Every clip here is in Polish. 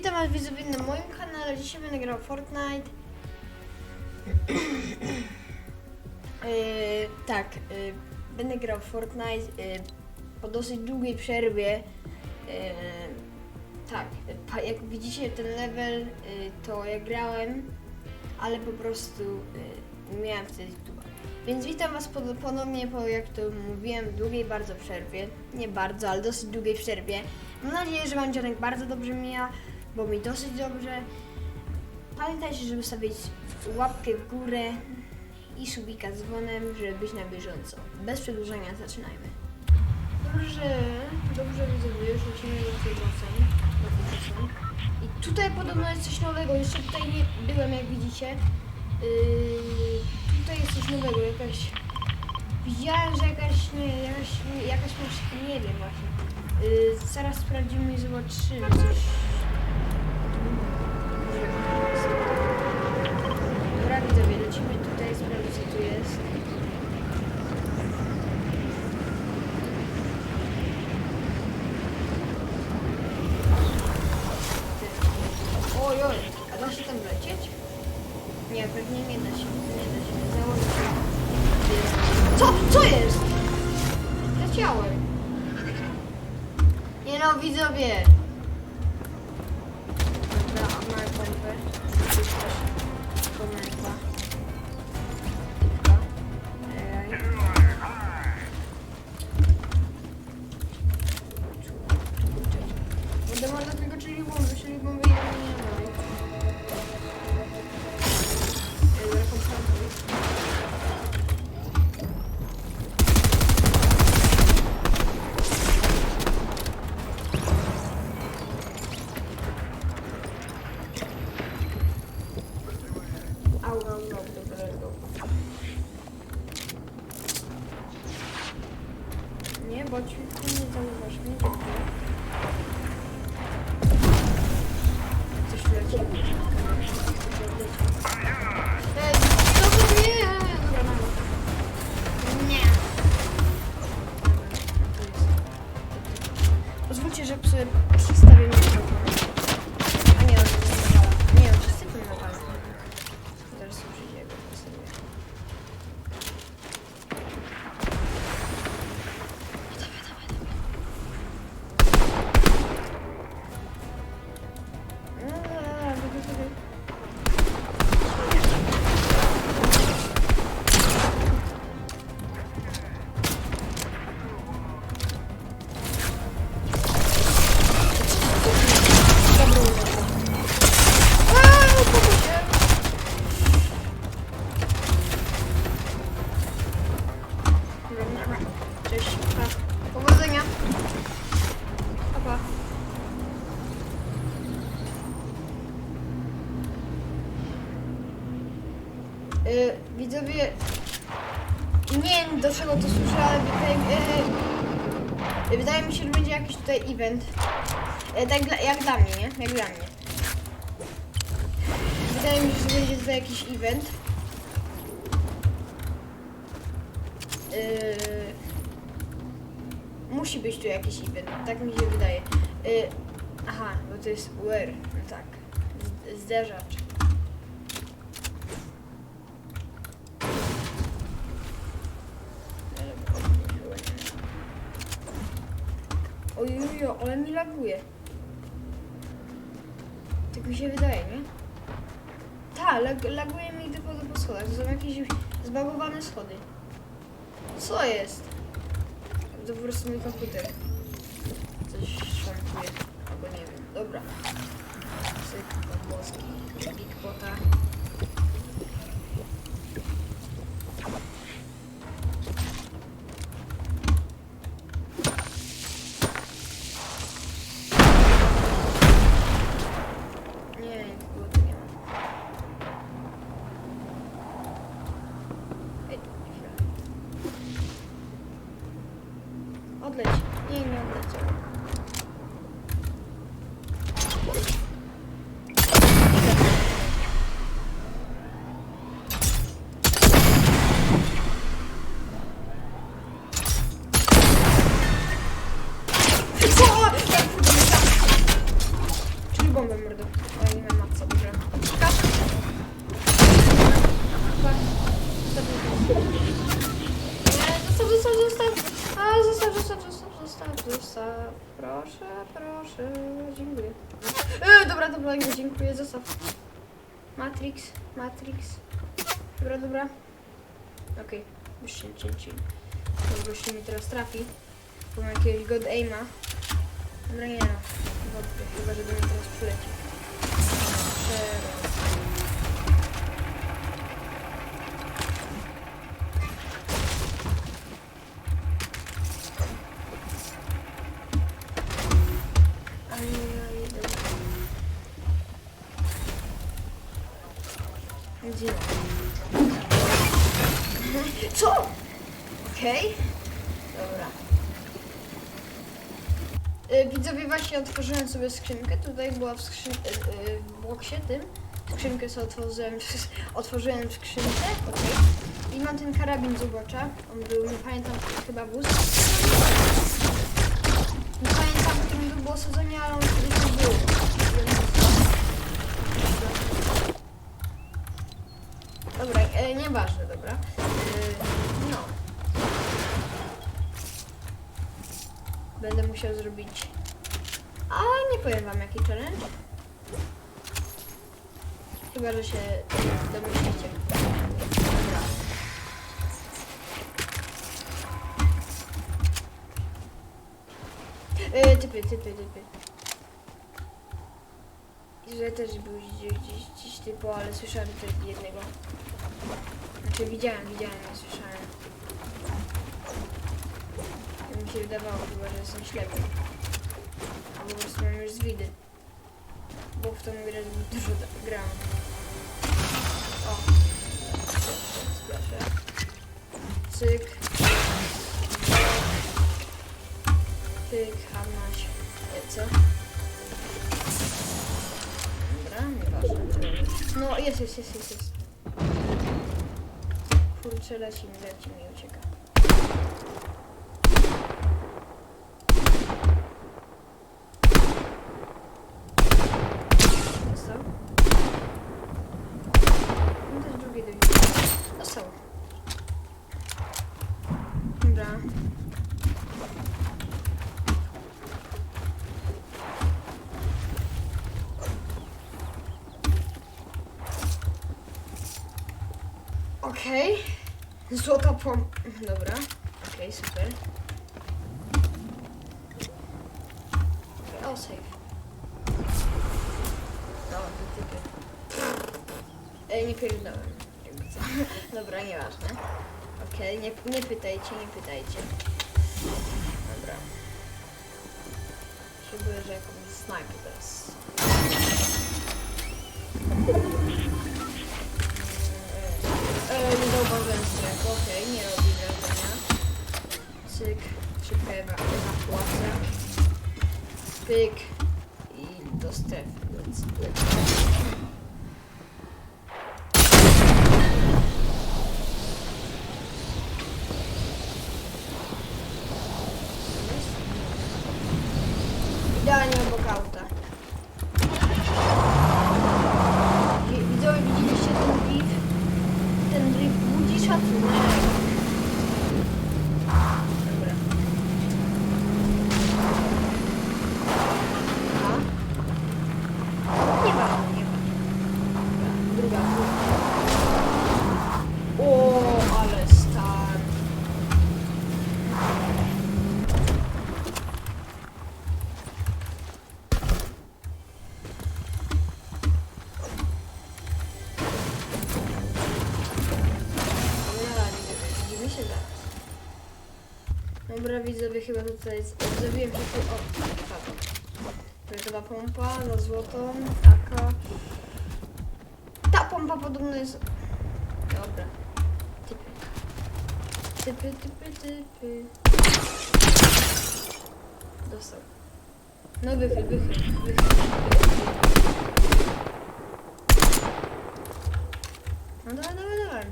Witam was widzowie na moim kanale. Dzisiaj będę grał Fortnite. Yy, tak, yy, będę grał Fortnite yy, po dosyć długiej przerwie. Yy, tak, jak widzicie ten level, yy, to ja grałem, ale po prostu yy, miałem wtedy YouTube'a. Więc witam was pod- ponownie po, jak to mówiłem, długiej bardzo przerwie. Nie bardzo, ale dosyć długiej przerwie. Mam nadzieję, że wam dzionek bardzo dobrze mija, bo mi dosyć dobrze. Pamiętajcie, żeby stawić łapkę w górę i subika z dzwonem, żeby być na bieżąco. Bez przedłużania zaczynajmy. Dobrze, dobrze widzę, już lecimy do tych ocen. I tutaj podobno jest coś nowego, jeszcze tutaj nie byłem, jak widzicie. Yy, tutaj jest coś nowego, jakaś... Widziałem, że jakaś, nie, jakaś, jakaś nie wiem właśnie. Yy, zaraz sprawdzimy i zobaczymy coś. Nie no, widzowie. Dobra, a pompę. Pompa. Bo ćwitku nie zauważ mnie, dziękuję. Coś leci. Ej, Yy, widzowie, nie wiem do czego to służy, ale wydaje, yy, wydaje mi się, że będzie jakiś tutaj event. Yy, tak dla, jak dla mnie, nie? Jak dla mnie. Wydaje mi się, że będzie tutaj jakiś event. Yy, musi być tu jakiś event, tak mi się wydaje. Yy, aha, bo to jest UR, no tak. Zderzacz. Ojojo, ale mi laguje. Tak mi się wydaje, nie? Tak, lag, laguje mi tylko po schodach. To są jakieś zbagowane schody. Co jest? To po prostu mój komputer. Coś szwankuje. Albo nie wiem. Dobra. Włoski. Big Bota. Odleć. Nie, nie odleciał. Zostaw. Proszę, proszę, dziękuję. E, dobra, dobra, nie, dziękuję, zostaw. Matrix, Matrix. Dobra, dobra. Okej, już się chill, chill. To gościu mi teraz trafi. Bo ma jakiegoś god aima. Dobra, nie no. Wątpię, chyba żeby mi teraz przylecił. Teraz. Co? Okej. Dobra. Y, Widzowie, właśnie otworzyłem sobie skrzynkę. Tutaj była w, skrzyn... y, y, w boksie tym. Skrzynkę sobie otworzyłem, otworzyłem w skrzynce. okej. I mam ten karabin z ubocza. On był, nie pamiętam, chyba wóz. Nie pamiętam, którym był było sezonie, ale on kiedyś był. Dobra, e, nieważne, dobra. E, no. Będę musiał zrobić... A nie powiem wam jaki challenge. Chyba, że się domyślicie. Dobra. E, typy, typy, typy. Że też był gdzieś, gdzieś, gdzieś typu, ale słyszałem tylko jednego. Znaczy widziałem, widziałem, nie słyszałem. To mi się wydawało chyba, że jestem ślepy. Albo po prostu mam już z widy. Bo w tą grę dużo gram. O. Splaszę. Cyk. Pyk, harnaś. Co? Dobra, nieważne. No, jest, jest, jest, jest, jest. Kurczę, leci mi, leci mi, ucieka. Dostał? No też drugi dojdzie. Dostał. Dobra. Okej. Złota pom... Dobra. Okej, super. O, save. No, te typy. Ej, nie pierdolę. Dobra, nieważne. Okej, nie, nie pytajcie, nie pytajcie. Dobra. Boję, że jakąś snajpę teraz. Pyk Dobra, widzowie, chyba tutaj zrobiłem się tu... O, padło. Fioletowa pompa za złotą, taka... Ta pompa podobno jest... Dobra. Typy. Typy, typy, typy. Dostał. No wychyl, wychyl, wychyl. No dawaj, dawaj, dawaj.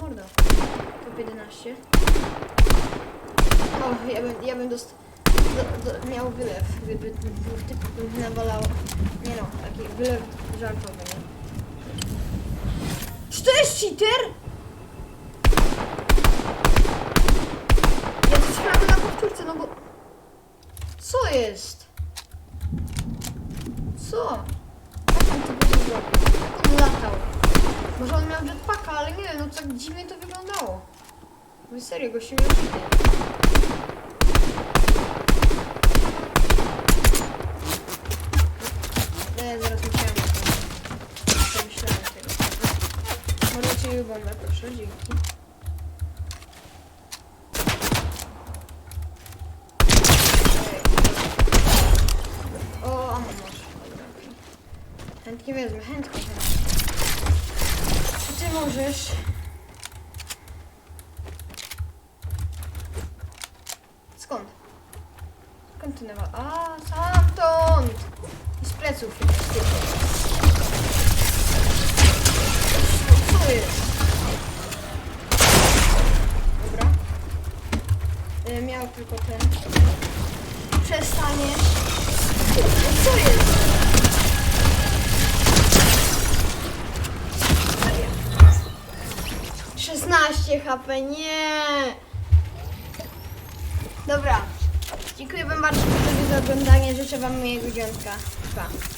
Mordo. Top 11. O, ja bym, ja bym dost... Do, do, miał wylew, gdyby dwóch typów bym nawalało. Nie no, tak byle żartowy, nie? Czy to jest cheater? Ja to sprawdzę na powtórce, no bo... Co jest? Co? Jak on to będzie zrobił? Jak on latał? Może on miał jetpacka, ale nie no tak dziwnie to wyglądało. No serio, gościu miał cheater. No ja zaraz musiałem to Przemyślałem tego. Możecie bombę, proszę, dzięki. O. Dobra, okej. Chętnie wezmę, chętnie, chętnie. Czy ty możesz? Nawa? A, stamtąd! I z pleców. Co, jest? Dobra. Y, miał tylko ten. Przestanie. No co jest? Serio. 16 HP, nie! Dobra. Dziękuję wam bardzo za oglądanie. Życzę wam miłego dzionka. Pa.